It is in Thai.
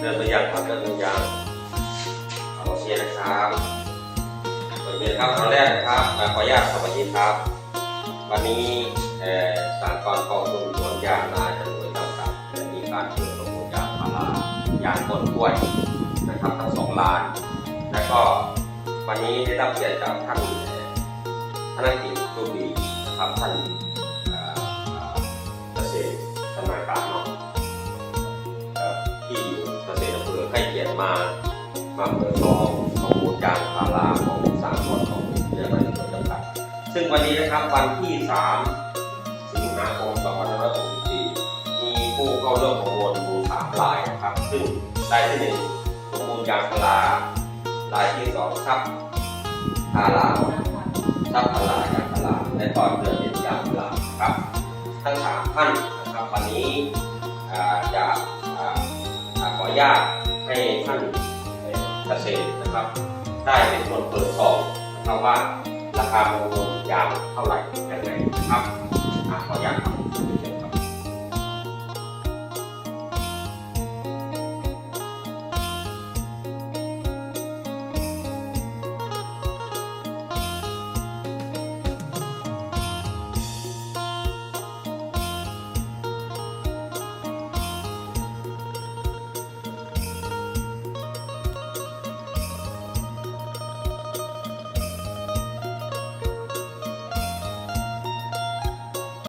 เดินไปยังครับเดินไปยังเอาโอเคนะครับโอเคครับตอนแรกนะครับอ่าขออนุญาตสวัสดีครับ วันนี้สารกรกองทุนสวนยางนาจะรวยจำกัดได้มีการเปิดประมูลยางพารายางต้นกล้วยนะครับทั้งสองล้าน และก็วันนี้ได้รับเกียรติจากท่านเอ่อธนกิจรูปดีนะครับท่านเอ่อเอ่อเกษตรสมัยกางียรติมามาเปิดซองประมูลยางพาราของสากลของเรือมันจำกัดซึ่งวันนี้นะครับวันที่ 3 สิงหาคม2564มีผู้เข้าร่วมประมูลมูลสามรายนะครับ ซึ่งรายที่หนึ่งประมูลยางพารารายที่สองครับพาราทับพารายางพาราและก็เดินเป็นางพาราครับทั้งสามท่านนะครับวันนี้จะขออนุญาต ให้ท่านเกษตรนะครับ ได้เป็นคนเปิดสองนะครับว่าราคาประมูลยางเท่าไหร่ยังไงนะครับ